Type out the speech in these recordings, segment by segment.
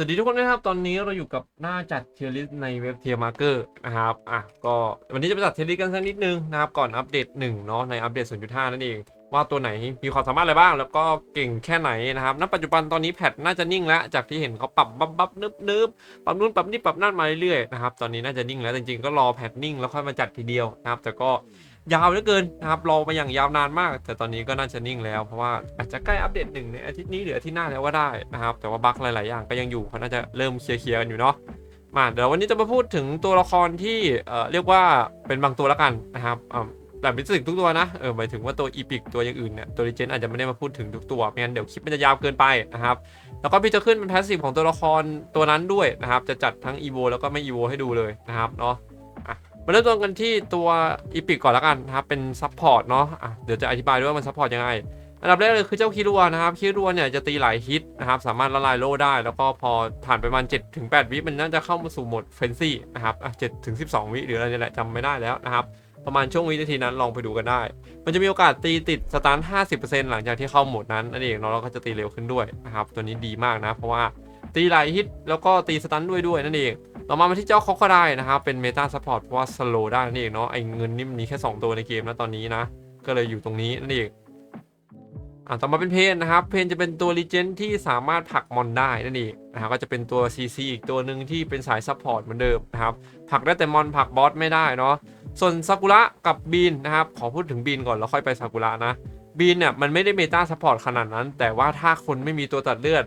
สวัสดีทุกคนนะครับ ตอนนี้เราอยู่กับหน้าจัดเทียร์ลิสในเว็บเทียร์มาร์เกอร์นะครับ อะ ก็วันนี้จะไปจัดเทียร์ลิสกันสักนิดนึงนะครับ ก่อนอัปเดต1เนาะ ในอัปเดต 0.5 นั่นเอง ว่าตัวไหนมีความสามารถอะไรบ้าง แล้วก็เก่งแค่ไหนนะครับ ณ ปัจจุบันตอนนี้แพทน่าจะนิ่งแล้ว จากที่เห็นเขาปรับบับบับนึบนึบปรับนู่นปรับนี่ปรับนั่นมาเรื่อยๆนะครับ ตอนนี้น่าจะนิ่งแล้ว จริงๆ ก็รอแพทนิ่งแล้วค่อยมาจัดทีเดียวนะครับ แต่ก็ ยาวเหลือเกินนะครับรอมาอย่างยาวนานมาก แต่ตอนนี้ก็น่าจะนิ่งแล้วเพราะว่าอาจจะใกล้อัปเดตหนึ่งในอาทิตย์นี้หรืออาทิตย์หน้าแล้วก็ได้นะครับ แต่ว่าบั๊กหลาย ๆ อย่างก็ยังอยู่เขาน่าจะเริ่มเคลียร์ๆกันอยู่เนาะมาเดี๋ยววันนี้จะมาพูดถึงตัวละครที่เอ่อเรียกว่าเป็นบางตัวแล้วกันนะครับแต่ไม่ถึงทุกตัวนะเออหมายถึงว่าตัวอีพิกตัวอย่างอื่นเนี่ยตัวรีเจนอาจจะไม่ได้มาพูดถึงทุกตัวไม่งั้นเดี๋ยวคลิปมันจะยาวเกินไปนะครับแล้วก็พี่จะขึ้นเป็นแพสซีฟของตัวละครตัวนั้นด้วยนะครับจะจัดทั้งอีโวแล้วก็ไม่อีโวให้ดูเลยนะครับเนาะ มาเริ่มต้นกันที่ตัวอีพิกก่อนแล้วกันนะครับ เป็นซัพพอร์ตเนาะอะเดี๋ยวจะอธิบายด้วยว่ามันซัพพอร์ตยังไง อันดับแรกเลยคือเจ้าคิรัวนะครับ คิรัวเนี่ยจะตีหลายฮิตนะครับ สามารถละลายโล่ได้ แล้วก็พอผ่านไปประมาณ7ถึง8วิมันน่าจะเข้ามาสู่โหมดเฟนซี่นะครับอะ7ถึง12วิหรืออะไรนี่แหละจำไม่ได้แล้วนะครับ ประมาณช่วงวินาทีนั้นลองไปดูกันได้ มันจะมีโอกาสตีติดสตาร์ท50%หลังจากที่เข้าโหมดนั้นนั่นเองเนาะแล้วก็จะตีเร็วขึ้นด้วยนะครับ ตัวนี้ดีมากนะ เพราะว่า ตีหลายฮิตแล้วก็ตีสตันด้วยด้วยนั่นเอง ต่อมามาที่เจ้าคอกได้นะครับเป็นเมตาซัพพอร์ตเพราะว่าสโลได้นั่นเองเนาะไอ้เงินนี่มันมีแค่ 2 ตัวในเกมนะตอนนี้นะ ก็เลยอยู่ตรงนี้นั่นเองอ่าต่อมาเป็นเพนนะครับ เพนจะเป็นตัวรีเจนที่สามารถผลักมอนได้นั่นเองนะครับก็จะเป็นตัว CC อีกตัวหนึ่งที่เป็นสายซัพพอร์ตเหมือนเดิมนะครับผลักได้แต่มอนผลักบอสไม่ได้เนาะส่วนซากุระกับบีนนะครับขอพูดถึงบีนก่อนแล้วค่อยไปซากุระนะ บีนเนี่ยมันไม่ได้เมตาซัพพอร์ตขนาดนั้น แต่ว่าถ้าคนไม่มีตัวตัดเลือด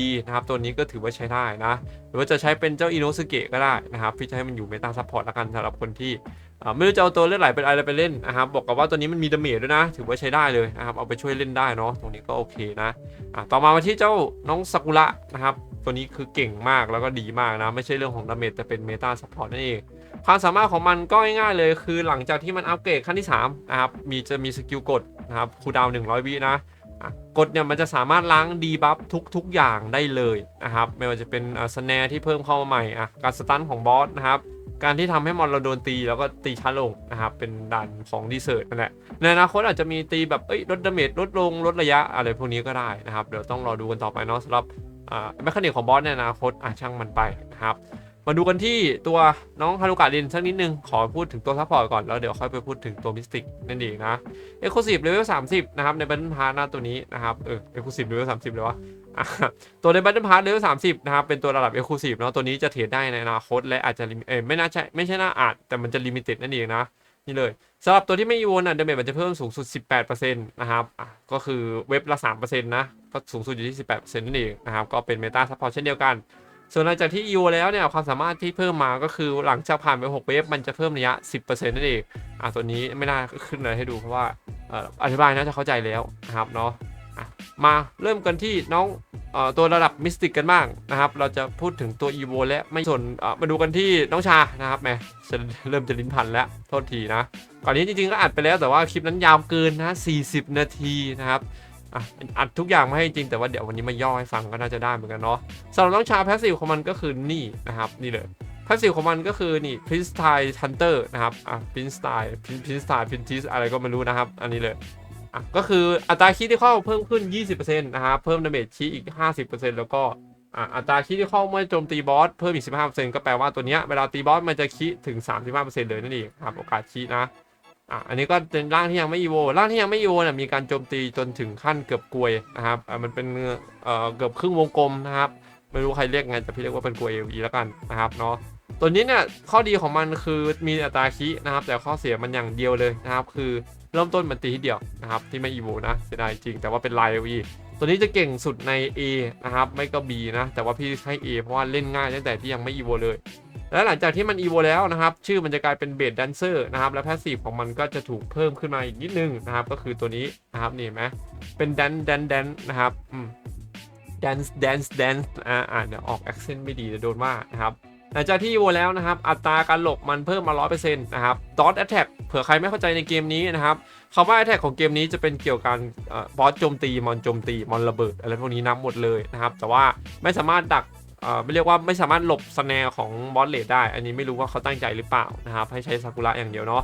ดีๆนะครับ ตัวนี้ก็ถือว่าใช้ได้นะ หรือว่าจะใช้เป็นเจ้าอิโนสุเกะก็ได้นะครับพี่จะให้มันอยู่เมตาซัพพอร์ตละกันสำหรับคนที่ไม่รู้จะเอาตัวเลือดไหลเป็นอะไรไปเล่นนะครับบอกกับว่าตัวนี้มันมีดาเมจด้วยนะ ถือว่าใช้ได้เลยนะครับเอาไปช่วยเล่นได้เนาะตรงนี้ก็โอเคนะะต่อมามาที่เจ้าน้องซากุระนะครับตัวนี้คือเก่งมากแล้วก็ดีมากนะไม่ใช่เรื่องของดาเมจแต่เป็นเมตาซัพพอร์ตนั่นเอง ความสามารถของมันก็ง่ายๆเลย คือหลังจากที่มันอัปเกรดขั้นที่3นะครับมีจะมีสกิลกดนะครับคูดาวน์100วินะอะกดเนี่ยมันจะสามารถล้างดีบัฟทุกๆอย่างได้เลยนะครับไม่ว่าจะเป็นสแนร์ที่เพิ่มเข้ามาใหม่อะการสตันของบอสนะครับการที่ทำให้มอนเราโดนตีแล้วก็ตีช้าลงนะครับเป็นดันของดีเซอร์นั่นแหละในอนาคตอาจจะมีตีแบบเอ้ยลดดาเมจลดลงลดระยะอะไรพวกนี้ก็ได้นะครับเดี๋ยวต้องรอดูกันต่อไปเนาะสำหรับแมคานิกของบอสในอนาคตอะช่างมันไปนะครับ มาดูกันที่ตัวน้องฮารุกะลินสักนิดนึง ขอพูดถึงตัวซัพพอร์ตก่อน แล้วเดี๋ยวค่อยไปพูดถึงตัวมิสติกนั่นเองนะเอ็กซ์คลูซีฟเลเวล30นะครับในบัตเทิลพาร์ทนะตัวนี้นะครับเออเอ็กซ์คลูซีฟเลเวล30เลยวะอะตัวในบัตเทิลพาร์ทเลเวล30นะครับ เป็นตัวระดับเอ็กซ์คลูซีฟเนาะตัวนี้จะเทรดได้ในอนาคต และอาจจะเออไม่น่าใช่ไม่ใช่น่าอาจแต่มันจะลิมิเต็ดนั่นเองนะนี่เลยสำหรับตัวที่ไม่อีโวนอะเดเมจมันจะเพิ่มสูงสุด 18%นะครับอะก็คือเว็บละ3%นะก็สูงสุดอยู่ที่ 18%นั่นเองนะครับก็เป็นเมตาซัพพอร์ตเช่นเดียวกัน ส่วนหลังจากที่ EO แล้วเนี่ยความสามารถที่เพิ่มมาก็คือหลังจากผ่านไป 6 เวฟมันจะเพิ่มระยะ 10%นั่นเองอะตัวนี้ไม่น่าขึ้นเลยให้ดูเพราะว่าอธิบายน่าจะเข้าใจแล้วนะครับเนาะะมาเริ่มกันที่น้องอตัวระดับมิสติกกันบ้างนะครับ เราจะพูดถึงตัว EVO และไม่ส่วนมาดูกันที่น้องชานะครับแมจะเริ่มจะลิ้นพันแล้ว โทษทีนะ ก่อนนี้จริงๆก็อัดไปแล้วแต่ว่าคลิปนั้นยาวเกินนะ 40 นาทีนะครับ อะอัดทุกอย่างมาให้จริงแต่ว่าเดี๋ยววันนี้มาย่อให้ฟังก็น่าจะได้เหมือนกันเนาะสำหรับน้องชาแพสซีฟของมันก็คือนี่นะครับนี่เลยแพสซีฟของมันก็คือนี่พินสไตล์ฮันเตอร์นะครับอะพินสไตล์พินพินสไตล์พินทิสอะไรก็ไม่รู้นะครับ อันนี้เลยอะก็คืออัตราคิดที่เข้าเพิ่มขึ้น 20%นะครับเพิ่มดาเมจคีอีก 50%แล้วก็อะอัตราคิดที่เข้าเมื่อโจมตีบอสเพิ่มอีก 15%ก็แปลว่าตัวเนี้ยเวลาตีบอสมันจะคิถึง 35%เลยนั่นเองครับโอกาสคินะ อะอันนี้ก็เป็นร่างที่ยังไม่อีโวร่างที่ยังไม่อีโวเนี่ยมีการโจมตีจนถึงขั้นเกือบกลวยนะครับอะมันเป็นเอ่อเกือบครึ่งวงกลมนะครับไม่รู้ใครเรียกไงแต่พี่เรียกว่าเป็นกลวยเอวีแล้วกันนะครับเนาะตัวนี้เนี่ยข้อดีของมันคือมีอัตราคีนะครับ แต่ข้อเสียมันอย่างเดียวเลยนะครับ คือเริ่มต้นมันตีทีเดียวนะครับ ที่ไม่อีโวนะเสียดายจริงแต่ว่าเป็นลายเอวี ตัวนี้จะเก่งสุดใน A นะครับ ไม่ก็ B นะ แต่ว่าพี่ให้ A เพราะว่าเล่นง่ายตั้งแต่ที่ยังไม่ EVO เลย และหลังจากที่มัน EVO แล้วนะครับ ชื่อมันจะกลายเป็นเบสแดนเซอร์นะครับ และแพสซีฟของมันก็จะถูกเพิ่มขึ้นมาอีกนิดนึงนะครับ ก็คือตัวนี้นะครับนี่เห็นไหมเป็นแดนแดนแดนนะครับอืม dance dance dance อ่าอ่าเดี๋ยวออก accent ไม่ดีเดี๋ยวโดนว่านะครับ หลังจากที่โวแล้วนะครับ อัตราการหลบมันเพิ่มมา 100%นะครับ dot attack เผื่อใครไม่เข้าใจในเกมนี้นะครับคำว่า attack ของเกมนี้จะเป็นเกี่ยวกับบอสโจมตี มอนโจมตี มอนระเบิด อะไรพวกนี้นับหมดเลยนะครับ แต่ว่าไม่สามารถดักไม่เรียกว่าไม่สามารถหลบสแนร์ของบอสเลดได้ อันนี้ไม่รู้ว่าเขาตั้งใจหรือเปล่านะครับ ให้ใช้ซากุระอย่างเดียวเนาะ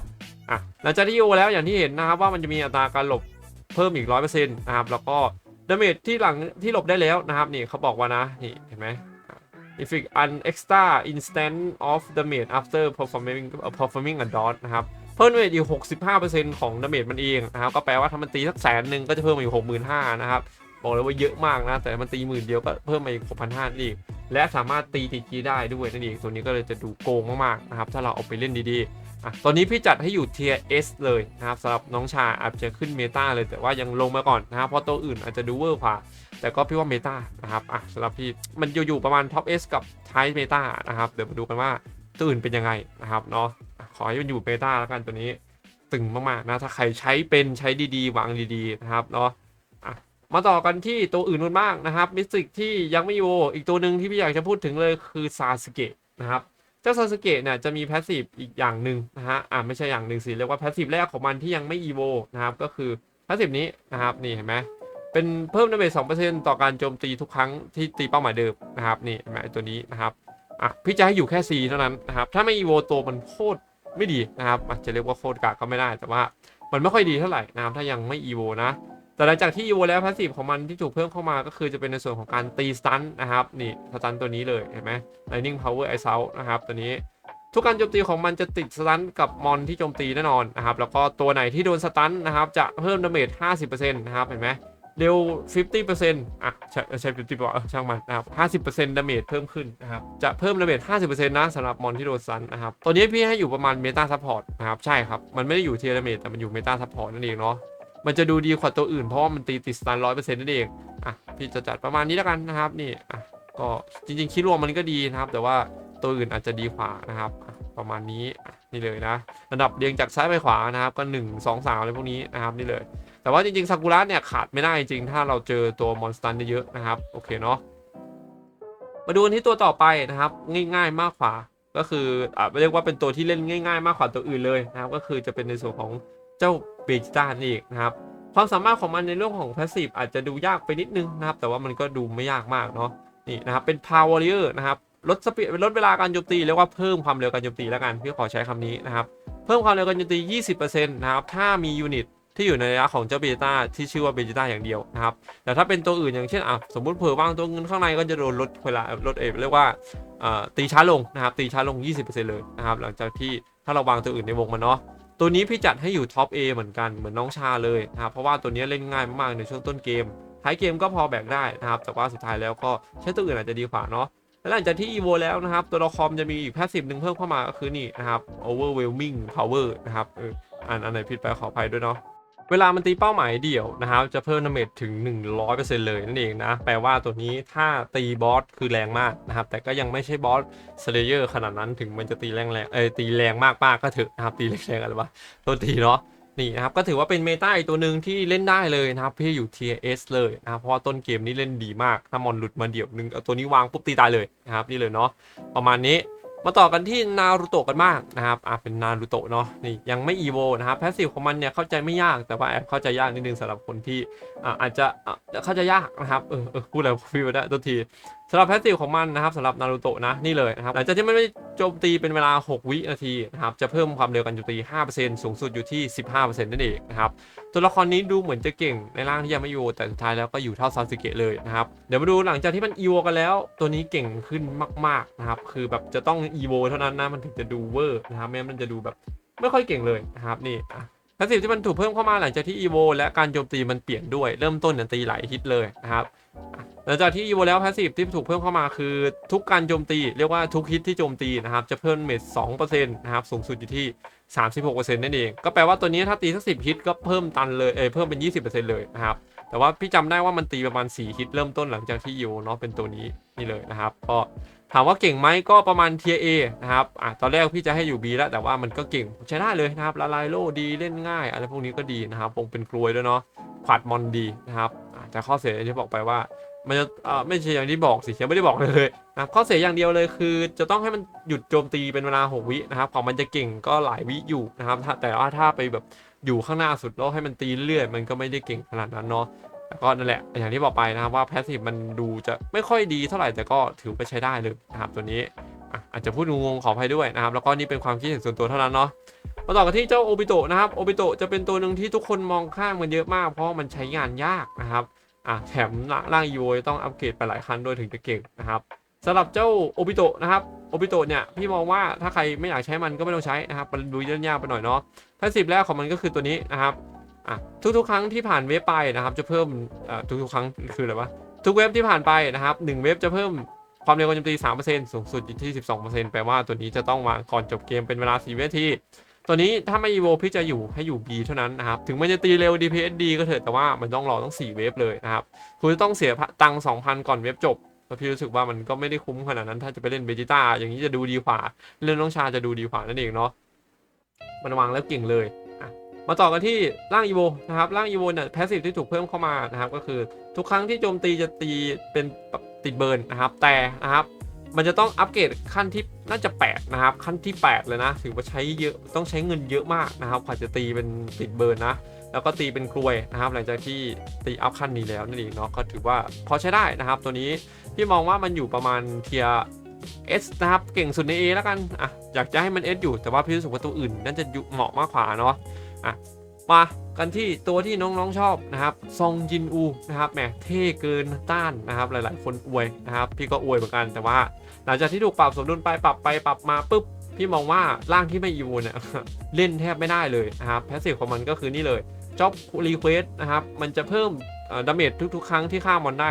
อะหลังจากที่โวแล้วอย่างที่เห็นนะครับว่ามันจะมีอัตราการหลบเพิ่มอีก100%นะครับแล้วก็ดาเมจที่หลังที่หลบได้แล้วนะครับนี่เขาบอกว่านะนี่เห็นไหม Effect an extra instant of damage after performing performing a dot นะครับ เพิ่มดาเมจอีก65%ของดาเมจมันเองนะครับ ก็แปลว่าถ้ามันตีสักแสนหนึ่งก็จะเพิ่มมาอีก65,000นะครับ บอกเลยว่าเยอะมากนะ แต่มันตีหมื่นเดียวก็เพิ่มมาอีก6,500นั่นเองและสามารถตีติดจีได้ด้วยนั่นเองตัวนี้ก็เลยจะดูโกงมากๆนะครับ ถ้าเราเอาไปเล่นดีๆ อะตอนนี้พี่จัดให้อยู่เทีย S เลยนะครับสำหรับน้องชาอาจจะขึ้นเมตาเลยแต่ว่ายังลงมาก่อนนะครับเพราะตัวอื่นอาจจะดูเวอร์กว่าแต่ก็พี่ว่าเมตานะครับอะสำหรับพี่มันอยู่ๆประมาณท็อป S กับท้ายเมตานะครับเดี๋ยวมาดูกันว่าตัวอื่นเป็นยังไงนะครับเนาะขอให้มันอยู่เมตาแล้วกันตัวนี้ตึงมากๆนะถ้าใครใช้เป็นใช้ดีๆวางดีๆนะครับเนาะอะมาต่อกันที่ตัวอื่นกันบ้างนะครับมิสติกที่ยังไม่อยู่อีกตัวหนึ่งที่พี่อยากจะพูดถึงเลยคือซาสเกะนะครับ เจ้าซาสเกะเนี่ยจะมีแพสซีฟอีกอย่างหนึ่งนะฮะอ่าไม่ใช่อย่างหนึ่งสิเรียกว่าแพสซีฟแรกของมันที่ยังไม่อีโวนะครับก็คือแพสซีฟนี้นะครับนี่เห็นไหมเป็นเพิ่มดาเมจ2%ต่อการโจมตีทุกครั้งที่ตีเป้าหมายเดิมนะครับนี่เห็นไหมตัวนี้นะครับอะพี่จะให้อยู่แค่ C เท่านั้นนะครับถ้าไม่อีโวตัวมันโคตรไม่ดีนะครับอาจจะเรียกว่าโคตรกากก็ไม่ได้แต่ว่ามันไม่ค่อยดีเท่าไหร่นะครับถ้ายังไม่อีโวนะ แต่หลังจากที่อีโวแล้วพาสซีฟของมันที่ถูกเพิ่มเข้ามาก็คือจะเป็นในส่วนของการตีสตันนะครับนี่สตันตัวนี้เลยเห็นไหม Lightning Power i s o u t นะครับตัวนี้ ทุกการโจมตีของมันจะติดสตันกับมอนที่โจมตีแน่นอนนะครับแล้วก็ตัวไหนที่โดนสตันนะครับจะเพิ่มดาเมจ50%นะครับเห็นไหมเร็ว 50%อะใช่ใช่50บอกเออช่างมันนะครับ50%ดาเมจเพิ่มขึ้นนะครับจะเพิ่มดาเมจ50%นะสำหรับมอนที่โดนสตันนะครับตัวนี้พี่ให้อยู่ประมาณเมตาซัพพอร์ตนะครับใช่ครับ มันไม่ได้อยู่เทียร์ดาเมจแต่มันอยู่เมตาซัพพอร์ตนั่นเองเนาะ มันจะดูดีกว่าตัวอื่นเพราะว่ามันตีติดสตันร้อยเปอร์เซ็นต์นั่นเองอะพี่จะจัดประมาณนี้แล้วกันนะครับนี่อะก็จริงๆคิดรวมมันก็ดีนะครับ แต่ว่าตัวอื่นอาจจะดีกว่านะครับประมาณนี้นี่เลยนะระดับเรียงจากซ้ายไปขวานะครับก็ 1 2 3อะไรพวกนี้นะครับนี่เลย แต่ว่าจริงๆซากุระเนี่ยขาดไม่ได้จริงถ้าเราเจอตัวมอนสตันเยอะๆนะครับโอเคเนาะมาดูกันที่ตัวต่อไปนะครับง่ายๆมากกว่าก็คืออะเรียกว่าเป็นตัวที่เล่นง่าย ๆ มากกว่าตัวอื่นเลยนะครับก็คือจะเป็นในส่วนของ เจ้าเบจิต้านี่เองนะครับ ความสามารถของมันในเรื่องของพาสซีฟอาจจะดูยากไปนิดนึงนะครับ แต่ว่ามันก็ดูไม่ยากมากเนาะนี่นะครับเป็น Power Warrior นะครับลดสปีดลดเวลาการโจมตีเรียกว่าเพิ่มความเร็วการโจมตีแล้วกันพี่ขอใช้คำนี้นะครับ เพิ่มความเร็วการโจมตี 20%นะครับถ้ามียูนิตที่อยู่ในระยะของเจ้าเบจิต้าที่ชื่อว่าเบจิต้าอย่างเดียวนะครับแต่ถ้าเป็นตัวอื่นอย่างเช่นอะสมมติเผื่อวางตัวเงินข้างในก็จะโดนลดเวลาลดเอเรียกว่าตีช้าลงนะครับตีช้าลง 20%เลยนะครับหลังจากที่ถ้าเราวางตัวอื่นในวงมันเนาะ ตัวนี้พี่จัดให้อยู่ท็อป A เหมือนกันเหมือนน้องชาเลยนะครับเพราะว่าตัวนี้เล่นง่ายมากๆในช่วงต้นเกมท้ายเกมก็พอแบกได้นะครับแต่ว่าสุดท้ายแล้วก็ใช้ตัวอื่นอาจจะดีกว่าเนาะหลังจากที่อีโวแล้วนะครับ ตัวละครจะมีอีกแพสซีฟหนึ่งเพิ่มเข้ามาก็คือนี่นะครับ Overwhelming Power นะครับอออ่านอันไหนผิดไปขออภัยด้วยเนาะ เวลามันตีเป้าหมายเดี่ยวนะครับจะเพิ่มดาเมจถึง 100%เลยนั่นเองนะแปลว่าตัวนี้ถ้าตีบอสคือแรงมากนะครับแต่ก็ยังไม่ใช่บอสสเลเยอร์ขนาดนั้นถึงมันจะตีแรงแรงเอ้ยตีแรงมากๆก็เถอะนะครับตีแรงๆอะไรวะตัวทีเนาะนี่นะครับก็ถือว่าเป็นเมตาอีกตัวหนึ่งที่เล่นได้เลยนะครับพี่อยู่ tier S เลยนะครับเพราะว่าต้นเกมนี้เล่นดีมากถ้ามอนหลุดมาเดี่ยวหนึงเอาตัวนี้วางปุ๊บตีตายเลยนะครับนี่เลยเนาะประมาณนี้ มาต่อกันที่นารูโตะกันบ้างนะครับอะเป็นนารูโตะเนาะนี่ยังไม่อีโวนะครับแพสซีฟของมันเนี่ยเข้าใจไม่ยากแต่ว่าแอบเข้าใจยากนิดนึงสำหรับคนที่อ่าอาจจะอะเข้าใจยากนะครับเออเออพูดอะไรพี่ไปได้ตัวที สำหรับแพสซีฟของมันนะครับสำหรับนารูโตะนะนี่เลยนะครับหลังจากที่มันไม่โจมตีเป็นเวลา 6 วินาทีนะครับจะเพิ่มความเร็วการโจมตี 5%สูงสุดอยู่ที่ 15%นั่นเองนะครับตัวละครนี้ดูเหมือนจะเก่งในร่างที่ยังไม่อยู่แต่สุดท้ายแล้วก็อยู่เท่าซาสึเกะเลยนะครับเดี๋ยวมาดูหลังจากที่มันอีโวกันแล้ว ตัวนี้เก่งขึ้นมากๆนะครับคือแบบจะต้องอีโวเท่านั้นนะมันถึงจะดูเวอร์นะครับไม่งั้นมันจะดูแบบไม่ค่อยเก่งเลยนะครับนี่อะพสซีฟที่มันถูกเพิ่มเข้ามาหลังจากที่อีโวและการโจมตีมันเปลี่ยนด้วยเริ่มต้นเนี่ยตีหลายฮิตเลยนะครับ ลังจากที่อีโวแล้วพาสซีฟที่ถูกเพิ่มเข้ามาคือทุกการโจมตี เรียกว่าทุกฮิตที่โจมตีนะครับ จะเพิ่มเมจ2%นต์นะครับ สูงสุดอยู่ที่36%นั่นเอง ก็แปลว่าตัวนี้ถ้าตีสัก10ฮิตก็เพิ่มตันเลยเอเพิ่มเป็น20%เปอร์เซ็นต์เลยนะครับ แต่ว่าพี่จำได้ว่ามันตีประมาณ4ฮิตเริ่มต้นหลังจากที่อีโวเนาะเป็นตัวนี้นี่เลยนะครับก็ถามว่าเก่งไหมก็ประมาณเทียเอนะครับอะตอนแรกพี่จะให้อยู่ B แล้วแต่ว่ามันก็เก่งใช้ได้เลยนะครับละลายโลดีเล่นง่าย อะไรพวกนี้ก็ดีนะครับวงเป็นกลวยด้วยเนาะขวาดมอนดีนะครับอะแต่ข้อเสียที่บอกไปว่า มันจะอ่าไม่ใช่อย่างที่บอกสิยังไม่ได้บอกเลยเลยนะครับข้อเสียอย่างเดียวเลยคือ จะต้องให้มันหยุดโจมตีเป็นเวลา 6 วินะครับของมันจะเก่งก็หลายวิอยู่นะครับแต่ว่าถ้าไปแบบอยู่ข้างหน้าสุดแล้วให้มันตีเรื่อยมันก็ไม่ได้เก่งขนาดนั้นเนาะแต่ก็นั่นแหละอย่างที่บอกไปนะครับว่าแพสซีฟมันดูจะไม่ค่อยดีเท่าไหร่แต่ก็ถือไปใช้ได้เลยนะครับตัวนี้อาจจะพูดงงขออภัยด้วยนะครับ แล้วก็นี่เป็นความคิดเห็นส่วนตัวเท่านั้นเนาะมาต่อกันที่เจ้าโอบิโตะนะครับโอบิโตะจะเป็นตัวหนึ่งที่ทุกคนมองข้ามมันเยอะมาก เพราะมันใช้งานยากนะครับ อะแถมร่างอีโวต้องอัปเกรดไปหลายคันด้วยถึงจะเก่งนะครับสำหรับเจ้าโอบิโตะนะครับโอบิโตะเนี่ยพี่มองว่าถ้าใครไม่อยากใช้มันก็ไม่ต้องใช้นะครับมันดูยุ่งยากไปหน่อยเนาะพาสซีฟแรกของมันก็คือตัวนี้นะครับอะทุกๆ ครั้งที่ผ่านเว็บไปนะครับ จะเพิ่มอ่าทุกๆ ครั้งคืออะไรวะทุกเว็บที่ผ่านไปนะครับหนึ่งเว็บจะเพิ่มความเร็วการโจมตี3%สูงสุดอยู่ที่ 12%แปลว่าตัวนี้จะต้องวางก่อนจบเกมเป็นเวลา4วินาที ตัวนี้ถ้าไม่ EVO พี่จะอยู่ให้อยู่ B เท่านั้นนะครับ ถึงมันจะตีเร็ว DPS ดีก็เถอะแต่ว่ามันต้องรอต้อง 4 เวฟเลยนะครับ คุณจะต้องเสียตังค์2,000 ก่อนเวฟจบแล้วพี่รู้สึกว่ามันก็ไม่ได้คุ้มขนาดนั้น ถ้าจะไปเล่นเบจิต้าอย่างนี้จะดูดีกว่า เล่นน้องชาจะดูดีกว่านั่นเองเนาะมันวางแล้วเก่งเลยมาต่อกันที่ร่าง EVO นะครับร่าง EVO เนี่ยแพสซีฟที่ถูกเพิ่มเข้ามานะครับก็คือทุกครั้งที่โจมตีจะตีเป็นติดเบิร์นนะครับแต่นะครับ มันจะต้องอัปเกรดขั้นที่น่าจะ 8 นะครับ ขั้นที่ 8 เลยนะ ถือว่าใช้เยอะต้องใช้เงินเยอะมากนะครับกว่าจะตีเป็นติดเบิร์นนะ แล้วก็ตีเป็นกลวยนะครับ หลังจากที่ตีอัพขั้นนี้แล้วนั่นเองเนาะก็ถือว่าพอใช้ได้นะครับ ตัวนี้พี่มองว่ามันอยู่ประมาณเทีย S นะครับเก่งสุดใน A แล้วกันอะอยากจะให้มัน S อยู่แต่ว่าพี่รู้สึกว่าตัวอื่นน่าจะเหมาะมากกว่าเนาะอะ มากันที่ตัวที่น้องๆชอบนะครับซองจินอูนะครับแหมเท่เกินต้านนะครับหลายๆ คนอวยนะครับพี่ก็อวยเหมือนกันแต่ว่า หลังจากที่ถูกปรับสมดุลไปปรับไปปรับมาปุ๊บพี่มองว่าร่างที่ไม่อีวูเนี่ยเล่นแทบไม่ได้เลยนะครับแพสซีฟของมันก็คือนี่เลย Job Request นะครับมันจะเพิ่มดาเมจทุกๆ ครั้งที่ฆ่ามอนได้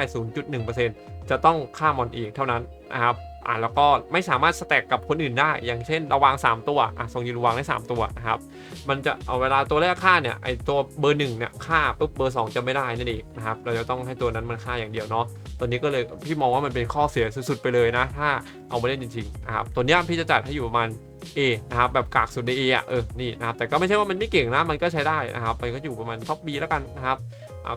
0.1%จะต้องฆ่ามอนเองเท่านั้นนะครับ อ่าแล้วก็ไม่สามารถสแต็กกับคนอื่นได้ อย่างเช่นเราวาง 3 ตัวอะทรงยืนวางได้ 3 ตัวนะครับมันจะเอาเวลาตัวแรกฆ่าเนี่ยไอตัวเบอร์หนึ่งเนี่ยฆ่าปุ๊บเบอร์ 2 จะไม่ได้นั่นเองนะครับเราจะต้องให้ตัวนั้นมันฆ่าอย่างเดียวเนาะตัวนี้ก็เลยพี่มองว่ามันเป็นข้อเสียสุดๆไปเลยนะ ถ้าเอามาเล่นจริงๆนะครับตัวนี้พี่จะจัดให้อยู่ประมาณ A นะครับแบบกากสุดใน A อะเออนี่นะครับแต่ก็ไม่ใช่ว่ามันไม่เก่งนะมันก็ใช้ได้นะครับมันก็อยู่ประมาณท็อป B แล้วกันนะครับ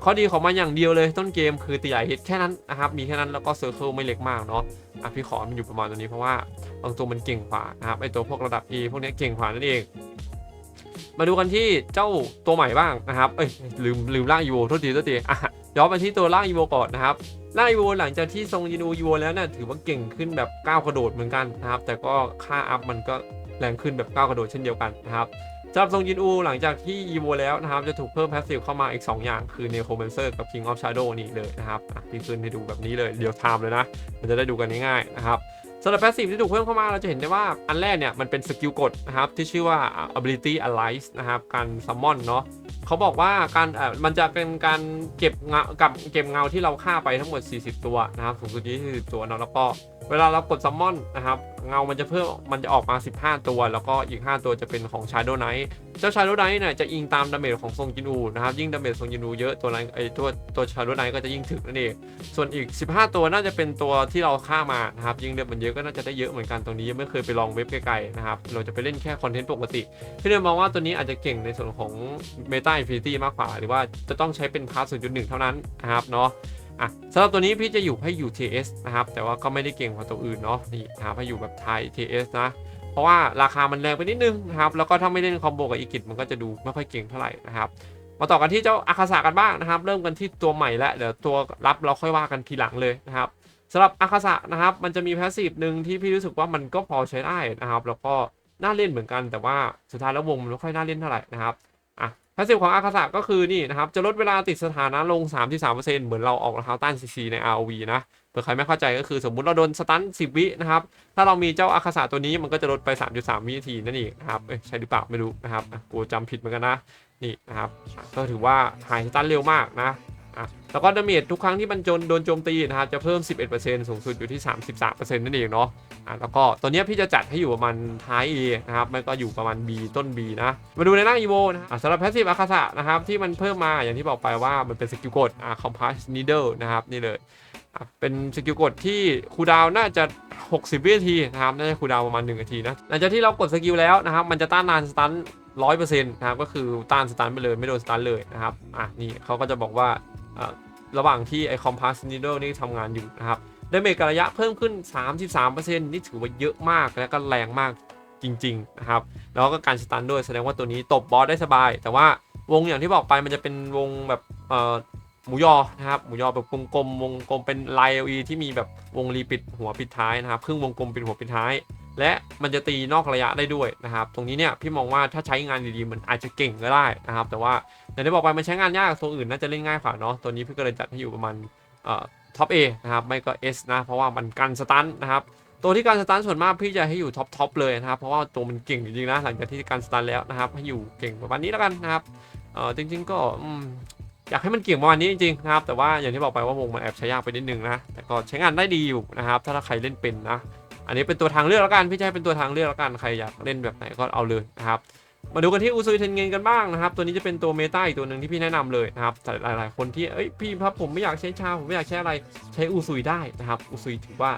ข้อดีของมันอย่างเดียวเลยต้นเกมคือตีใหญ่ฮิตแค่นั้นนะครับมีแค่นั้นแล้วก็เซอร์เคิลไม่เล็กมากเนาะอะพี่ขอมันอยู่ประมาณตัวนี้เพราะว่าบางตัวมันเก่งกว่านะครับไอตัวพวกระดับ E พวกนี้เก่งกว่านั่นเอง มาดูกันที่เจ้าตัวใหม่บ้างนะครับเอ้ยลืมลืมร่างอีโวโทษทีโทษทีอะย้อนไปที่ตัวร่างอีโวก่อนนะครับร่างอีโวหลังจากที่ทรงยินูอีโวแล้วเนี่ยถือว่าเก่งขึ้นแบบก้าวกระโดดเหมือนกันนะครับแต่ก็ค่าอัพมันก็แรงขึ้นแบบก้าวกระโดดเช่นเดียวกันนะครับ สำหรับทรงยินอูหลังจากที่อีโวแล้วนะครับ จะถูกเพิ่มแพสซีฟเข้ามาอีก 2 อย่างคือเนโคเบนเซอร์กับ King of Shadow นี่เลยนะครับอะพี่ขึ้นให้ดูแบบนี้เลยเดียวไทม์เลยนะ มันจะได้ดูกันง่ายๆนะครับสำหรับแพสซีฟที่ถูกเพิ่มเข้ามาเราจะเห็นได้ว่าอันแรกเนี่ย มันเป็นสกิลกดนะครับ ที่ชื่อว่า ability allies นะครับ การซัมมอนเนาะเขาบอกว่าการเอ่อมันจะเป็นการเก็บเงากับเก็บเงาที่เราฆ่าไปทั้งหมด 40 ตัวนะครับสูงสุดที่40ตัวเนาะแล้วก็ เวลาเรากดซัมมอนนะครับ เงามันจะเพิ่มมันจะออกมา 15 ตัว แล้วก็อีก 5 ตัวจะเป็นของชาโดไนท์เจ้าชาโดไนท์เนี่ยจะอิงตามดาเมจของทรงจินูนะครับยิ่งดาเมจทรงจินูเยอะตัวนั้นไอตัวตัวชาโดไนท์ก็จะยิ่งถึงนั่นเองส่วนอีก 15 ตัวน่าจะเป็นตัวที่เราฆ่ามานะครับยิ่งเลือดมันเยอะก็น่าจะได้เยอะเหมือนกันตรงนี้ยังไม่เคยไปลองเว็บไกลๆนะครับเราจะไปเล่นแค่คอนเทนต์ปกติพี่เดินมองว่าตัวนี้อาจจะเก่งในส่วนของ Meta Infinity มากกว่า หรือว่าจะต้องใช้เป็นพาร์ท0.1 เท่านั้นนะครับเนาะ อะสำหรับตัวนี้พี่จะอยู่ให้อยู่ TS นะครับ แต่ว่าก็ไม่ได้เก่งกว่าตัวอื่นเนาะนี่นะครับให้อยู่แบบไทย TS นะ เพราะว่าราคามันแรงไปนิดนึงนะครับ แล้วก็ถ้าไม่เล่นคอมโบกับอีกิทมันก็จะดูไม่ค่อยเก่งเท่าไหร่นะครับ มาต่อกันที่เจ้าอาคาสะกันบ้างนะครับ เริ่มกันที่ตัวใหม่แล้วเดี๋ยวตัวรับเราค่อยว่ากันทีหลังเลยนะครับสำหรับอาคาสะนะครับมันจะมีแพสซีฟหนึ่งที่พี่รู้สึกว่ามันก็พอใช้ได้นะครับ แล้วก็น่าเล่นเหมือนกันแต่ว่าสุดท้ายแล้ววงมันไม่ค่อยน่าเล่นเท่าไหร่นะครับ อะแพสซีฟของอาคาสะก็คือนี่นะครับ จะลดเวลาติดสถานะลง 33%เหมือนเราออกรองเท้าต้านซีซีใน ROV นะเผื่อใครไม่เข้าใจก็คือสมมุติเราโดนสตัน 10 วินะครับ ถ้าเรามีเจ้าอาคาสะตัวนี้มันก็จะลดไป 3.3 วินาทีนั่นเองนะครับใช่หรือเปล่าไม่รู้นะครับกูจำผิดเหมือนกันนะนี่นะครับก็ถือว่าหายสตันเร็วมากนะ อะแล้วก็ดาเมจทุกครั้งที่มันโจนโดนโจมตีนะครับจะเพิ่ม 11%สูงสุดอยู่ที่ 33%นั่นเองเนาะอะแล้วก็ตัวนี้พี่จะจัดให้อยู่ประมาณท้าย A นะครับมันก็อยู่ประมาณ B ต้น B นะ มาดูในร่างอีโวนะสำหรับแพสซีฟอาคาสะนะครับที่มันเพิ่มมาอย่างที่บอกไปว่ามันเป็นสกิลกดอะคอมพาสนีเดิลนะครับนี่เลยเป็นสกิลกดที่คูดาวน่าจะ 60 วินาทีนะครับน่าจะคูดาวประมาณ 1 นาทีนะหลังจากที่เรากดสกิลแล้วนะครับมันจะต้านนานสตันร้อยเปอร์เซ็นต์นะครับก็คือต้านสตันไปเลยไม่โดนสตันเลยนะครับอะนี่เขาก็จะบอกว่า ระหว่างที่ไอคอมพาสนิโดนี่ทำงานอยู่นะครับดาเมจระยะเพิ่มขึ้น 33%นี่ถือว่าเยอะมากและก็แรงมากจริงๆนะครับแล้วก็การสตันด้วยแสดงว่าตัวนี้ตบบอสได้สบาย แต่ว่าวงอย่างที่บอกไปมันจะเป็นวงแบบหมูยอนะครับหมูยอแบบกลมๆวงกลมเป็นลาย LE ที่มีแบบวงรีปิดหัวปิดท้ายนะครับครึ่งวงกลมเป็นหัวปิดท้าย และมันจะตีนอกระยะได้ด้วยนะครับ ตรงนี้เนี่ยพี่มองว่าถ้าใช้งานดีๆมันอาจจะเก่งก็ได้นะครับ แต่ว่าอย่างที่บอกไปมันใช้งานยากตัวอื่นน่าจะเล่นง่ายกว่าเนาะ ตัวนี้พี่ก็เลยจัดให้อยู่ประมาณเอ่อท็อป A นะครับไม่ก็ S นะเพราะว่ามันกันสตันนะครับตัวที่การสตันส่วนมากพี่จะให้อยู่ท็อปท็อปเลยนะครับ เพราะว่าตัวมันเก่งจริงๆนะหลังจากที่การสตันแล้วนะครับให้อยู่เก่งประมาณนี้แล้วกันนะครับเออจริง ๆ ก็อืมอยากให้มันเก่งประมาณนี้จริงๆนะครับแต่ว่าอย่างที่บอกไปว่าวงมันแอบใช้ยากไปนิดนึงนะแต่ก็ใช้งานได้ดีอยู่นะครับ ถ้าใครเล่นเป็นนะ อันนี้เป็นตัวทางเลือกแล้วกันพี่จะให้เป็นตัวทางเลือกแล้วกันใครอยากเล่นแบบไหนก็เอาเลยนะครับมาดูกันที่อุซุยเทนเงินกันบ้างนะครับ ตัวนี้จะเป็นตัวเมตาอีกตัวหนึ่งที่พี่แนะนำเลยนะครับแต่หลาย ๆ คนที่เอ้ยพี่ครับผมไม่อยากใช้ชาผมไม่อยากใช้อะไรใช้อุซุยได้นะครับอุซุยถือว่า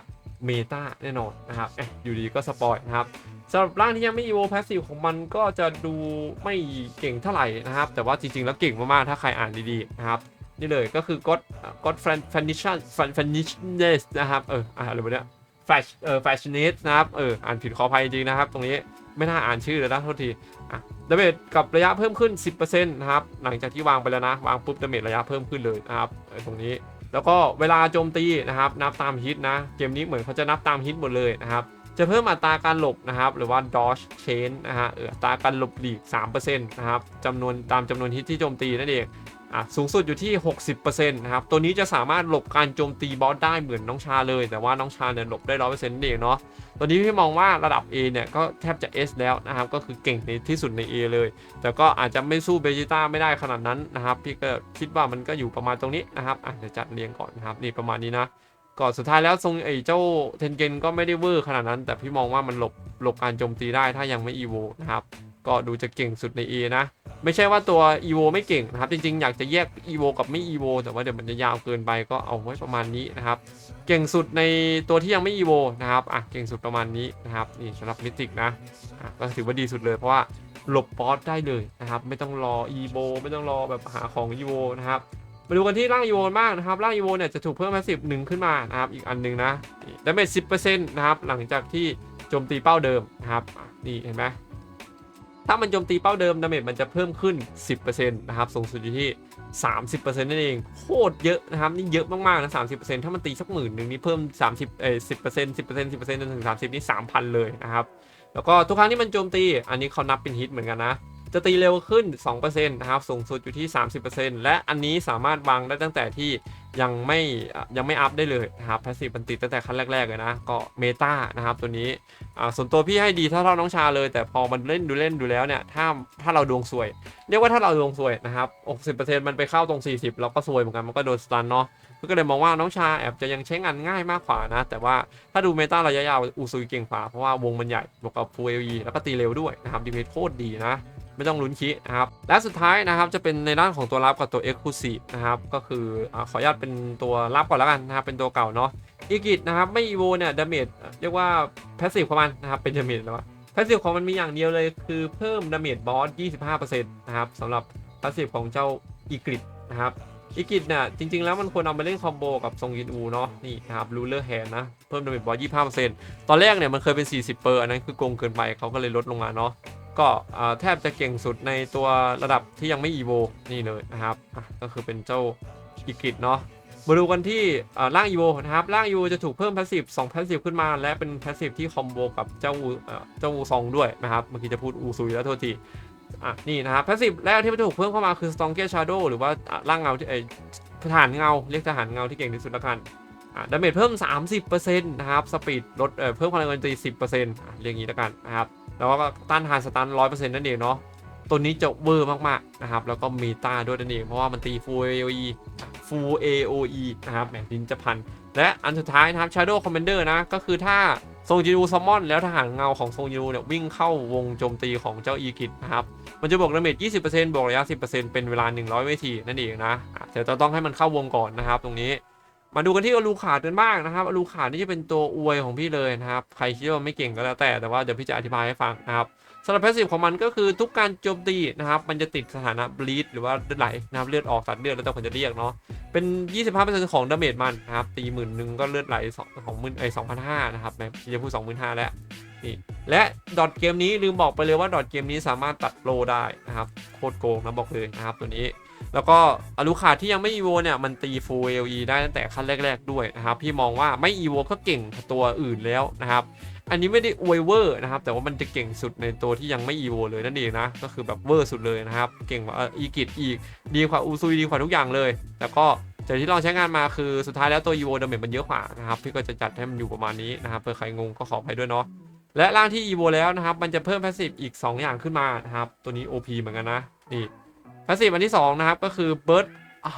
เมตาแน่นอนนะครับเอ๊ะอยู่ดีก็สปอยนะครับสำหรับร่างที่ยังไม่อีโวพาสซีฟของมันก็จะดูไม่เก่งเท่าไหร่นะครับ แต่ว่าจริง ๆ แล้วเก่งมาก ๆ ถ้าใครอ่านดีๆนะครับนี่เลยก็คือ God God f a n i s h f a n i s h n e s นะครับเอออะไรวะเนี่ย Flash เอ่อ Fashionist นะครับเอออ่านผิดขออภัยจริงนะครับ ตรงนี้ไม่น่าอ่านชื่อเลยนะโทษทีอะดาเมจกับระยะเพิ่มขึ้น 10%นะครับหลังจากที่วางไปแล้วนะ วางปุ๊บดาเมจระยะเพิ่มขึ้นเลยนะครับเออตรงนี้ แล้วก็เวลาโจมตีนะครับ นับตามฮิตนะเกมนี้เหมือนเขาจะนับตามฮิตหมดเลยนะครับจะเพิ่มอัตราการหลบนะครับ หรือว่า dodge change นะฮะเอออัตราการหลบหลีก3%นะครับจำนวนตามจำนวนฮิตที่โจมตีนั่นเอง อะสูงสุดอยู่ที่ 60%นะครับ ตัวนี้จะสามารถหลบการโจมตีบอสได้เหมือนน้องชาเลย แต่ว่าน้องชาเนี่ยหลบได้ร้อยเปอร์เซ็นต์เองเนาะตัวนี้พี่มองว่าระดับ A เนี่ยก็แทบจะ S แล้วนะครับ ก็คือเก่งในที่สุดใน A เลย แต่ก็อาจจะไม่สู้เบจิต้าไม่ได้ขนาดนั้นนะครับ พี่ก็คิดว่ามันก็อยู่ประมาณตรงนี้นะครับอะเดี๋ยวจัดเรียงก่อนนะครับนี่ประมาณนี้นะก่อนสุดท้ายแล้วทรงไอ้เจ้าเทนเกนก็ไม่ได้เวอร์ขนาดนั้น แต่พี่มองว่ามันหลบหลบการโจมตีได้ถ้ายังไม่อีโวนะครับ ก็ดูจะเก่งสุดใน A นะ ไม่ใช่ว่าตัว EVO ไม่เก่งนะครับ จริงๆ อยากจะแยก EVO กับไม่ EVO แต่ว่าเดี๋ยวมันจะยาวเกินไปก็เอาไว้ประมาณนี้นะครับ เก่งสุดในตัวที่ยังไม่ EVO นะครับอะเก่งสุดประมาณนี้นะครับนี่สำหรับมิติกนะอะก็ถือว่าดีสุดเลยเพราะว่าหลบบอสได้เลยนะครับ ไม่ต้องรอ EVO ไม่ต้องรอแบบหาของ EVO นะครับมาดูกันที่ร่าง EVO บ้างนะครับร่าง EVO เนี่ยจะถูกเพิ่มมาสิบหนึ่งขึ้นมานะครับอีกอันหนึงนะดาเมจสิบเปอร์เซ็นต์นะครับหลังจากที่โจมตีเป้าเดิมนะครับนี่เห็นไหม ถ้ามันโจมตีเป้าเดิมดาเมจมันจะเพิ่มขึ้น 10%นะครับสูงสุดอยู่ที่ 30%นั่นเองโคตรเยอะนะครับนี่เยอะมากๆนะ30%ถ้ามันตีสักหมื่นหนึ่งนี่เพิ่ม 30เอ่อ10% 10% 10%จนถึง 30 นี่ 3,000 เลยนะครับ แล้วก็ทุกครั้งที่มันโจมตี อันนี้เขานับเป็นฮิตเหมือนกันนะ จะตีเร็วขึ้น 2%นะครับ สูงสุดอยู่ที่ 30%และอันนี้สามารถวางได้ตั้งแต่ที่ยังไม่ยังไม่อัพได้เลยนะครับพาสซีฟมันติดตั้งแต่ขั้นแรกๆเลยนะ ก็เมตานะครับตัวนี้ส่วนตัวพี่ให้ดีเท่าเท่าน้องชาเลย แต่พอมันเล่นดูเล่นดูแล้วเนี่ย ถ้าถ้าเราดวงสวย เรียกว่าถ้าเราดวงสวยนะครับ 60%มันไปเข้าตรง 40 เราก็สวยเหมือนกันมันก็โดนสตันเนาะก็เลยมองว่าน้องชาแอบจะยังใช้งานง่ายมากกว่านะ แต่ว่าถ้าดูเมตาระยะยาวอูซุยเก่งกว่าเพราะว่าวงมันใหญ่บวกกับฟูเอลีแล้วก็ตีเร็วด้วยนะครับดีเพโคตรดีนะ ไม่ต้องลุ้นคินะครับ และสุดท้ายนะครับจะเป็นในด้านของตัวรับกับตัว Exclusive นะครับ ก็คืออขออนุญาตเป็นตัวรับก่อนแล้วกันนะครับ เป็นตัวเก่าเนาะอีกิตนะครับ ไม่อีโวเนี่ยดาเมจเรียกว่าแพสซีฟของมันนะครับ เป็นดาเมจแล้วแพสซีฟของมันมีอย่างเดียวเลยคือเพิ่มดาเมจบอส 25%นะครับสำหรับแพสซีฟของเจ้าอีกิตนะครับอีกิตเนี่ยจริง ๆ แล้วมันควรเอามาเล่นคอมโบกับทรงยินอูเนาะนี่นะครับรูเลอร์แฮนนะ เพิ่มดาเมจบอส 25%ตอนแรกเนี่ยมันเคยเป็น 40เปอร์อันนั้นคือโกงเกินไปเขาก็เลยลดลงมาเนาะ ก็แทบจะเก่งสุดในตัวระดับที่ยังไม่อีโวนี่เลยนะครับก็คือเป็นเจ้าอีกิตเนาะมาดูกันที่ร่างอีโวนะครับร่างอีโวจะถูกเพิ่มพาสซีฟ2พาสซีฟขึ้นมา และเป็นพาสซีฟที่คอมโบกับเจ้าอูเจ้าอูซองด้วยนะครับเมื่อกี้จะพูดอูซุยแล้วโทษทีอะนี่นะครับพาสซีฟแรกที่ถูกเพิ่มเข้ามาคือ s t o n g e s Shadow หรือว่าร่างเงาที่ไอทหารเงาเรียกทหารเงาที่เก่งที่สุดละกัน ดาเมจเพิ่ม 30%นะครับ สปีดลดเอ่อเพิ่มพลังงานตี10%อะเรียกอย่างนี้และกันนะครับ แล้วก็ต้านทานสตันร้อยเปอร์เซ็นต์นั่นเองเนาะ ตัวนี้จะเวอร์มากๆนะครับ แล้วก็มีต้าด้วยนั่นเอง เพราะว่ามันตี full AOE full AOE นะครับแหมดินจะพัน และอันสุดท้ายนะครับ Shadow Commander นะ ก็คือถ้าทรงจินูซัมมอนแล้วทหารเงาของทรงจินูเนี่ยวิ่งเข้าวงโจมตีของเจ้าอีกิตนะครับมันจะบวกดาเมจ20%บวกระยะ 10%เป็นเวลา 100 วินาทีนั่นเองนะอะแต่จะต้องให้มันเข้าวงก่อนนะครับตรงนี้ มาดูกันที่อลูขาดกันบ้างนะครับอลูขาดนี่จะเป็นตัวอวยของพี่เลยนะครับ ใครคิดว่าไม่เก่งก็แล้วแต่แต่ว่าเดี๋ยวพี่จะอธิบายให้ฟังนะครับสำหรับแพสซีฟของมันก็คือทุกการโจมตีนะครับ มันจะติดสถานะบลีดหรือว่าเลือดไหลนะครับเลือดออกตัดเลือดแล้วแต่คนจะเรียกเนาะเป็น 25%ของดาเมจมันนะครับ ตีหมื่นหนึ่งก็เลือดไหลสองของหมื่นไอสองพันห้านะครับแม่พี่จะพูดสองหมื่นห้าแล้วนี่และดอทเกมนี้ลืมบอกไปเลยว่าดอทเกมนี้สามารถตัดโลได้นะครับโคตรโกงนะบอกเลยนะครับตัวนี้ แล้วก็อลูขาที่ยังไม่อีโวเนี่ยมันตี full AOE ได้ตั้งแต่ขั้นแรก ๆ ด้วยนะครับพี่มองว่าไม่อีโวก็เก่งตัวอื่นแล้วนะครับอันนี้ไม่ได้อวยเวอร์นะครับแต่ว่ามันจะเก่งสุดในตัวที่ยังไม่อีโวเลยนั่นเองนะก็คือแบบเวอร์สุดเลยนะครับเก่งกว่าอีกิตอีกดีกว่าอูซุยดีกว่าทุกอย่างเลย แต่ก็แต่ที่ลองใช้งานมาคือสุดท้ายแล้วตัว EVO ดาเมจมันเยอะกว่านะครับพี่ก็จะจัดให้มันอยู่ประมาณนี้นะครับเผื่อใครงงก็ขออภัยด้วยเนาะและร่างที่ EVO แล้วนะครับมันจะเพิ่มพาสซีฟอีก 2 อย่างขึ้นมานะครับตัวนี้ OP เหมือนกันนะนี่ พาสซีฟอันที่สองนะครับก็คือ Bird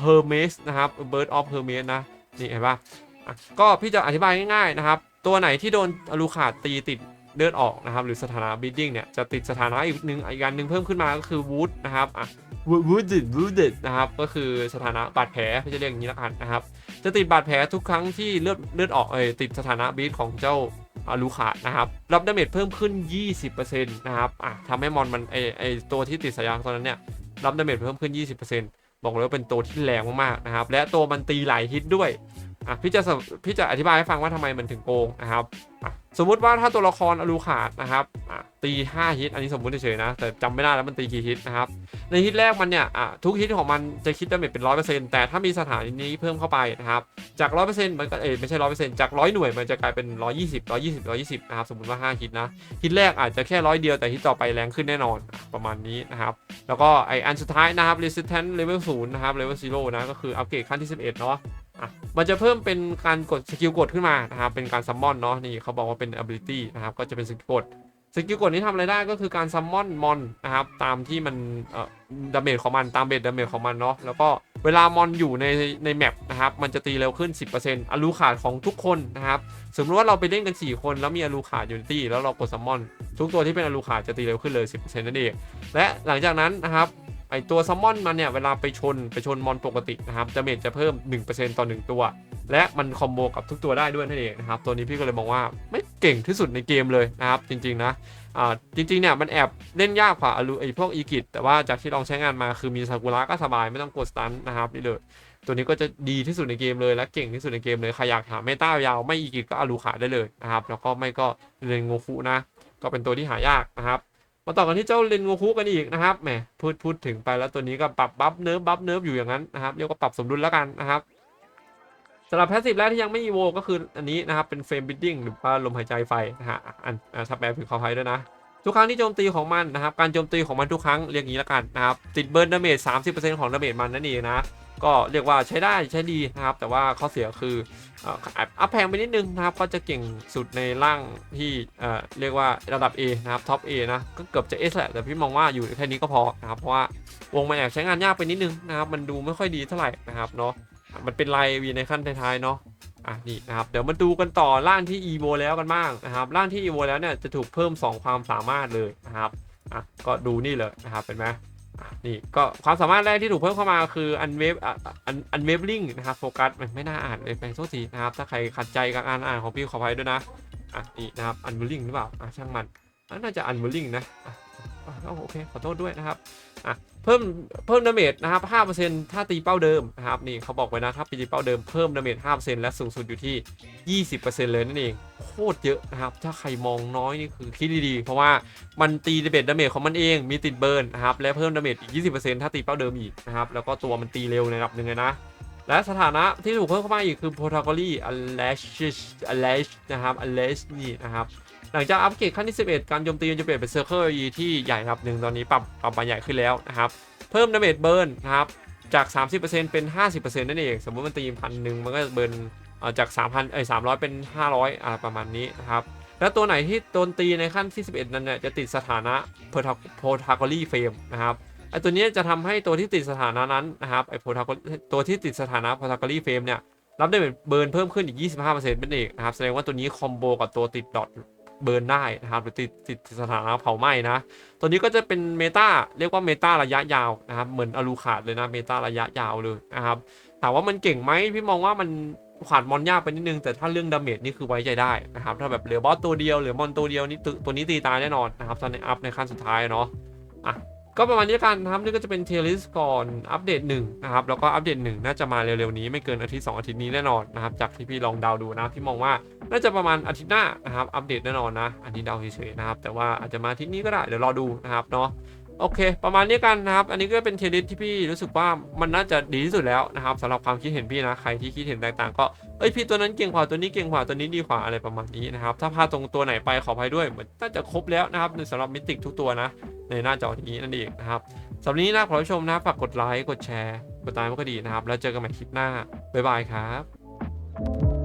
Hermes นะครับ Bird of Hermes นะนี่เห็นปะ่ะก็พี่จะอธิบายง่ายๆนะครับ ตัวไหนที่โดนอลูขาดตีติดเลือดออกนะครับ หรือสถานะ bleeding เนี่ยจะติดสถานะอีกหนึ่งอีกอันหนึ่งเพิ่มขึ้นมาก็คือ wound นะครับอะ wounded wounded นะครับก็คือสถานะบาดแผลพี่จะเรียกอย่างนี้ละกันนะครับ จะติดบาดแผลทุกครั้งที่เลือดเลือดออกเอยติดสถานะบีทของเจ้าอาลูขาดนะครับรับดาเมจเพิ่มขึ้น 20%นะครับอะทำให้มอนมันไอไอตัวที่ติดสายยางตอนนั้นเนี่ย รับดาเมจเพิ่มขึ้น 20%บอกเลยว่าเป็นตัวที่แรงมากๆนะครับ และตัวมันตีหลายฮิตด้วยอะพี่จะพี่จะอธิบายให้ฟังว่าทำไมมันถึงโกงนะครับอะ สมมุติว่าถ้าตัวละครอลูขาดนะครับตี 5 ฮิต อันนี้สมมุติเฉยๆนะ แต่จำไม่ได้แล้วมันตีกี่ฮิตนะครับ ในฮิตแรกมันเนี่ยทุกฮิตของมันจะคิดดาเมจเป็น 100%แต่ถ้ามีสถานีนี้เพิ่มเข้าไปนะครับ จาก 100%มันก็เอยไม่ใช่ 100%จาก 100 หน่วยมันจะกลายเป็น 120 120 120 นะครับ สมมุติว่า 5 ฮิตนะ ฮิตแรกอาจจะแค่ร้อยเดียวแต่ฮิตต่อไปแรงขึ้นแน่นอนประมาณนี้นะครับ แล้วก็ไออันสุดท้ายนะครับ resistance level 0นะครับ level 0นะก็คืออัปเกรดขั้นที่ 11 เนาะ อะมันจะเพิ่มเป็นการกดสกิลกดขึ้นมานะครับเป็นการซัมมอนเนาะนี่เขาบอกว่าเป็น ability นะครับก็จะเป็นสกิลกดสกิลกดนี้ทำอะไรได้ก็คือการซัมมอนมอนนะครับตามที่มันเอ่อดาเมจของมันตามเบสดาเมจของมันเนาะแล้วก็เวลามอนอยู่ในในแมปนะครับมันจะตีเร็วขึ้น 10%อลูขาดของทุกคนนะครับสมมติว่าเราไปเล่นกัน 4 คนแล้วมีอลูขาดอยู่ในตี้แล้วเรากดซัมมอน ทุกตัวที่เป็นอลูขาดจะตีเร็วขึ้นเลย 10%นั่นเองและหลังจากนั้นนะครับ ไอตัวซัมมอนมันเนี่ยเวลาไปชนไปชนมอนปกตินะครับดาเมจจะเพิ่ม 1%ต่อ 1 ตัว และมันคอมโบกับทุกตัวได้ด้วยนั่นเองนะครับตัวนี้พี่ก็เลยมองว่าไม่เก่งที่สุดในเกมเลยนะครับจริงๆนะอ่าจริงๆเนี่ยมันแอบเล่นยากกว่าอลูไอพวกอีกิตแต่ว่าจากที่ลองใช้งานมาคือมีซากุระก็สบายไม่ต้องกดสตันนะครับนี่เลยตัวนี้ก็จะดีที่สุดในเกมเลยและเก่งที่สุดในเกมเลยใครอยากหาเมตายาวไม่อีกิตก็อลูขาได้เลยนะครับแล้วก็ไม่ก็เรนโงคุนะก็เป็นตัวที่หายากนะครับ มาต่อกันที่เจ้าเรนโงคุกันอีกนะครับแหมพูดพูดถึงไปแล้วตัวนี้ก็ปรับบัฟเนิร์ฟบัฟเนิร์ฟอยู่อย่างนั้นนะครับเรียกว่าปรับสมดุลแล้วกันนะครับสำหรับแพสซีฟแรกที่ยังไม่อีโวก็คืออันนี้นะครับเป็นเฟรมบิดดิ้งหรือว่าลมหายใจไฟนะฮะอันอ่าถ้าแปลผิดขออภัยด้วยนะทุกครั้งที่โจมตีของมันนะครับการโจมตีของมันทุกครั้งเรียกงี้แล้วกันนะครับติดเบิร์นดาเมจ30%ของดาเมจมันนั่นเองนะ ก็เรียกว่าใช้ได้ใช้ดีนะครับ แต่ว่าข้อเสียคืออ่ออัพแพงไปนิดนึงนะครับ ก็จะเก่งสุดในร่างที่เอ่อเรียกว่าระดับ A นะครับท็อป A นะ ก็เกือบจะ S แหละแต่พี่มองว่าอยู่แค่นี้ก็พอนะครับ เพราะว่าวงมันแอบใช้งานยากไปนิดนึงนะครับ มันดูไม่ค่อยดีเท่าไหร่นะครับเนาะมันเป็นลายวีในขั้นท้ายๆเนาะอะนี่นะครับเดี๋ยวมาดูกันต่อร่างที่ EVO แล้วกันบ้างนะครับร่างที่ EVO แล้วเนี่ยจะถูกเพิ่ม 2 ความสามารถเลยนะครับอะก็ดูนี่เลยนะครับเป็นไหม นี่ก็ความสามารถแรกที่ถูกเพิ่มเข้ามาคืออันเวฟอันอันเวฟลิงนะครับโฟกัสมันไม่น่าอ่านเลยไปโทษทีนะครับ ถ้าใครขัดใจกับการอ่านของพี่ขออภัยด้วยนะอะนี่นะครับอันเวฟลิงหรือเปล่าอะช่างมันน่าจะอันเวฟลิงนะ อะอะโอเคขอโทษด้วยนะครับอะเพิ่มเพิ่มดาเมจนะครับ5%ถ้าตีเป้าเดิมนะครับนี่เขาบอกไว้นะถ้าตีเป้าเดิมเพิ่มดาเมจ5%และสูงสุดอยู่ที่ 20%เลยนั่นเองโคตรเยอะนะครับถ้าใครมองน้อยนี่คือคิดดีๆ เพราะว่ามันตีดาเมจดาเมจของมันเองมีติดเบิร์นนะครับและเพิ่มดาเมจอีก 20%ถ้าตีเป้าเดิมอีกนะครับแล้วก็ตัวมันตีเร็วในระดับหนึ่งเลยนะ และสถานะที่ถูกเพิ่มเข้ามาอีกคือ Protocoli a l e s h a l e s h นะครับ a l e s h นี่นะครับ หลังจากอัปเกรดขั้นที่ 11 การโจมตีมันจะเปลี่ยนเป็นเซอร์เคิลที่ใหญ่ครับหนึ่งตอนนี้ปรับปรับมาใหญ่ขึ้นแล้วนะครับ เพิ่มดาเมจเบิร์นนะครับ จาก 30%เป็น 50%นั่นเอง สมมติมันตีพันหนึ่งมันก็เบิร์นจาก 3,000เอ้ย300 เป็น 500อ่าประมาณนี้นะครับแล้วตัวไหนที่โดนตีในขั้นที่ 11 นั้นเนี่ยจะติดสถานะโพทากอลี่เฟรมนะครับ ไอตัวนี้จะทำให้ตัวที่ติดสถานะนั้นนะครับไอโพทากตัวที่ติดสถานะโพทากอลี่เฟรมเนี่ยรับได้เบิร์นเพิ่มขึ้นอีก 25%นั่นเองนะครับแสดงว่าตัวนี้คอมโบกับตัวติดดอทเบิร์นได้นะครับหรือติดติดสถานะเผาไหม้นะ ตัวนี้ก็จะเป็นเมตาเรียกว่าเมตาระยะยาวนะครับเหมือนอลูขาดเลยนะเมตาระยะยาวเลยนะครับถามว่ามันเก่งไหมพี่มองว่ามันขานมอนยากไปนิดนึง แต่ถ้าเรื่องดาเมจนี่คือไว้ใจได้นะครับถ้าแบบเหลือบอสตัวเดียวเหลือมอนตัวเดียวนี่ตัวตัวนี้ตีตายแน่นอนนะครับตอนในอัพในขั้นสุดท้ายเนาะอะ ก็ประมาณนี้กันนะครับนี่ก็จะเป็นเทลิสก่อนอัปเดตหนึ่งนะครับแล้วก็อัปเดตหนึ่งน่าจะมาเร็วๆนี้ไม่เกินอาทิตย์สองอาทิตย์นี้แน่นอนนะครับจากที่พี่ลองเดาดูนะพี่มองว่าน่าจะประมาณอาทิตย์หน้านะครับอัปเดตแน่นอนนะอันนี้เดาเฉยๆนะครับแต่ว่าอาจจะมาอาทิตย์นี้ก็ได้เดี๋ยวรอดูนะครับเนาะ โอเค ประมาณนี้กันนะครับ อันนี้ก็เป็นเทรดที่พี่รู้สึกว่ามันน่าจะดีที่สุดแล้วนะครับสำหรับความคิดเห็นพี่นะ ใครที่คิดเห็นแตกต่างก็ เอ้ยพี่ตัวนั้นเก่งกว่าตัวนี้เก่งกว่าตัวนี้ดีกว่าอะไรประมาณนี้นะครับ ถ้าพลาดตรงตัวไหนไปขออภัยด้วยเหมือนน่าจะครบแล้วนะครับในสำหรับมิติทุกตัวนะ ในหน้าจอนี้นั่นเองนะครับสำหรับนนี้นะขอรับชมนะฝากกดไลค์กดแชร์กดติดตามก็ดีนะครับ แล้วเจอกันใหม่คลิปหน้าบ๊ายบายครับ